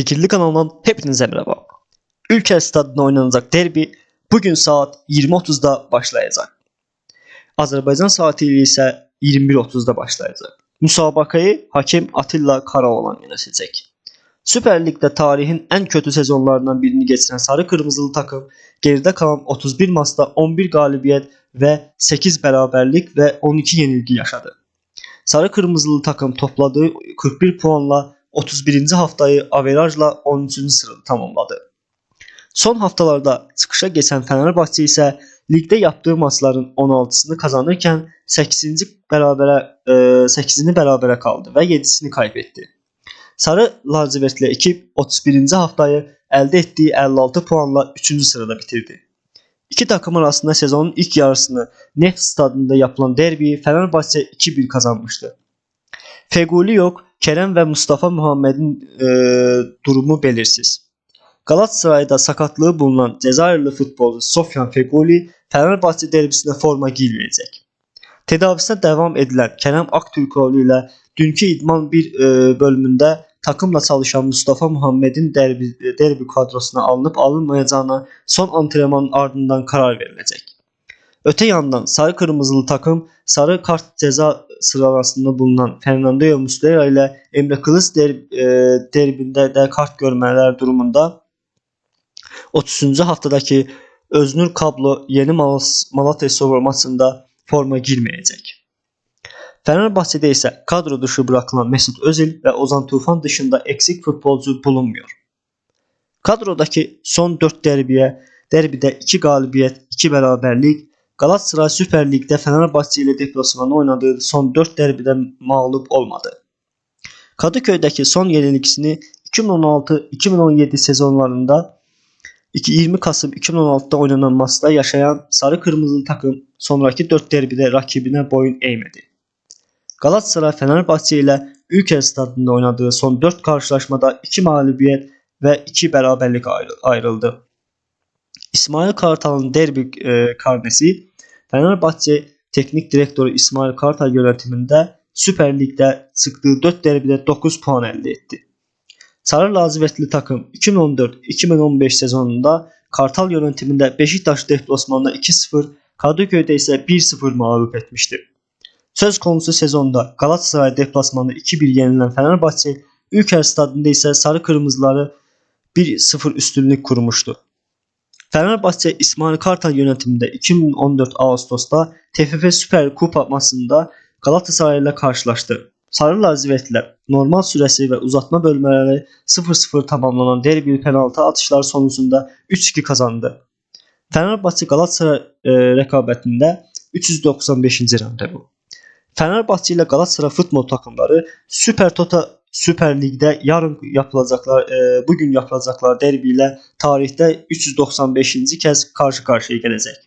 Fikirli kanalından hepinize merhaba. Ülker stadında oynanacak derbi bugün saat 20.30'da başlayacak. Azerbaycan saatiyle ise 21.30'da başlayacak. Müsabakayı hakem Atilla Karaoğlan yönetecek. Süper Lig'de tarihin en kötü sezonlarından birini geçiren Sarı Kırmızılı takım geride kalan 31 maçta 11 galibiyet ve 8 beraberlik ve 12 yenilgi yaşadı. Sarı Kırmızılı takım topladığı 41 puanla 31. haftayı averajla 13. sırada tamamladı. Son haftalarda çıkışa geçen Fenerbahçe ise ligde yaptığı maçların 16'sını kazanırken 8. berabere e, 8'ini berabere kaldı ve 7'sini kaybetti. Sarı lacivertli ekip 31. haftayı elde ettiği 56 puanla 3. sırada bitirdi. İki takım arasında sezonun ilk yarısını Neft stadında yapılan derbiyi Fenerbahçe 2-1 kazanmıştı. Feguli yok, Kerem ve Mustafa Muhammed'in e, durumu belirsiz. Galatasaray'da sakatlığı bulunan Cezayirli futbolcu Sofyan Feguli Fenerbahçe derbisinde forma giymeyecek. Tedavisine devam edilen Kerem Aktürkoğlu ile dünkü idman bir e, bölümünde takımla çalışan Mustafa Muhammed'in derbi, derbi kadrosuna alınıp alınmayacağına son antrenmanın ardından karar verilecek. Öte yandan sarı kırmızılı takım sarı kart ceza sıralamasında bulunan Fernando Muslera ile Emre Kılıç der, e, derbinde de kart görmeler durumunda 30. haftadaki Öznur Kablo yeni Malatya Spor maçında forma girmeyecek. Fenerbahçe'de ise kadro dışı bırakılan Mesut Özil ve Ozan Tufan dışında eksik futbolcu bulunmuyor. Kadrodaki son 4 derbiye derbide 2 galibiyet, 2 beraberlik, Galatasaray Süper Lig'de Fenerbahçe ile deplasmanda oynadığı son 4 derbide mağlup olmadı. Kadıköy'deki son yenilikisini 2016-2017 sezonlarında 20 Kasım 2016'da oynanan maçta yaşayan sarı kırmızılı takım sonraki 4 derbide rakibine boyun eğmedi. Galatasaray Fenerbahçe ile Ülker Stadı'nda oynadığı son 4 karşılaşmada 2 mağlubiyet ve 2 beraberlik ayrıldı. İsmail Kartal'ın derbi e, karnesi Fenerbahçe Teknik Direktörü İsmail Kartal yönetiminde Süper Lig'de çıktığı 4 derbide 9 puan elde etti. Sarı lacivertli takım 2014-2015 sezonunda Kartal yönetiminde Beşiktaş deplasmanında 2-0, Kadıköy'de ise 1-0 mağlup etmişti. Söz konusu sezonda Galatasaray deplasmanında 2-1 yenilen Fenerbahçe, Ülker Stadında ise Sarı Kırmızıları 1-0 üstünlük kurmuştu. Fenerbahçe İsmail Kartal yönetiminde 2014 Ağustos'ta TFF Süper Kupa maçında Galatasaray ile karşılaştı. Sarı lacivertliler normal süresi ve uzatma bölmeleri 0-0 tamamlanan derbi penaltı atışları sonucunda 3-2 kazandı. Fenerbahçe Galatasaray e, rekabetinde 395. randevu. Fenerbahçe ile Galatasaray futbol takımları Süper Tota Süper Ligdə yarın yapılacaqlar, e, bu gün yapılacaqlar derbi ilə tarixdə 395-ci kəz qarşı-qarşıya gələcək.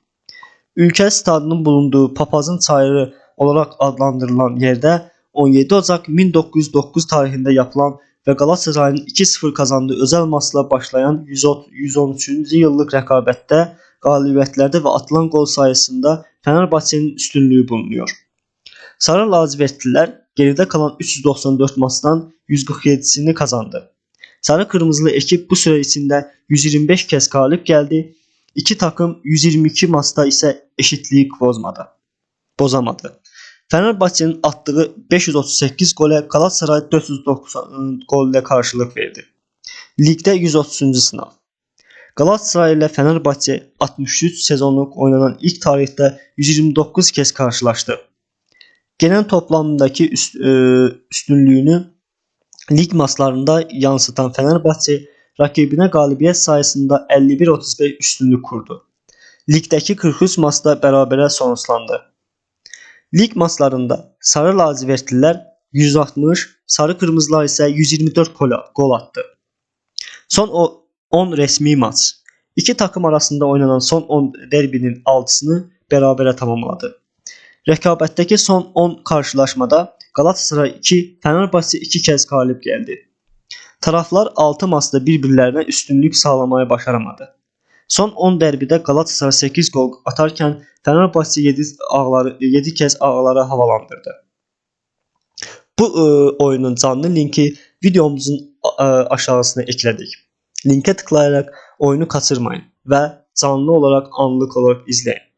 Ölkə stadının bulunduğu Papazın çayırı olaraq adlandırılan yerdə 17 Ocaq 1909 tarixində yapılan və Qalatasarayın 2-0 qazandığı özəl maçla başlayan 113-cü illik rəqabətdə qalibiyyətlərdə və atılan qol sayəsində Fenerbahçenin üstünlüyü bulunuyor. Sarı lacivertlilər geride kalan 394 maçtan 147'sini kazandı. Sarı kırmızılı ekip bu süre içinde 125 kez galip geldi. İki takım 122 maçta ise eşitliği bozmadı. Bozamadı. Fenerbahçe'nin attığı 538 gole Galatasaray 490 golle karşılık verdi. Ligde 130. sınav. Galatasaray ile Fenerbahçe 63 sezonluk oynanan ilk tarihte 129 kez karşılaştı. Genel toplamdaki üst, e, üstünlüğünü lig maçlarında yansıtan Fenerbahçe rakibine galibiyet sayısında 51-35 üstünlük kurdu. Ligdeki 43 maçta berabere sonuçlandı. Lig maçlarında sarı lacivertliler 160, sarı kırmızılar ise 124 gol, attı. Son o 10 resmi maç. İki takım arasında oynanan son 10 derbinin 6'sını berabere tamamladı. Rəkabətdəki son 10 qarşılaşmada Qalatasaray 2, Fenerbahçe 2 kəz qalib gəldi. Taraflar 6 maçda bir-birlərinə üstünlük sağlamağı başaramadı. Son 10 dərbidə Qalatasaray 8 qol atarkən Fenerbahçe 7 ağları 7 kəz ağları havalandırdı. Bu ə, oyunun canlı linki videomuzun ə, aşağısına eklədik. Linkə tıklayaraq oyunu kaçırmayın və canlı olaraq anlıq olaraq izləyin.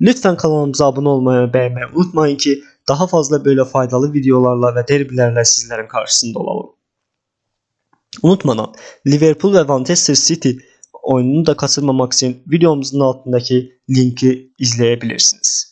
Lütfen kanalımıza abone olmayı ve beğenmeyi unutmayın ki daha fazla böyle faydalı videolarla ve derbilerle sizlerin karşısında olalım. Unutmadan Liverpool ve Manchester City oyununu da kaçırmamak için videomuzun altındaki linki izleyebilirsiniz.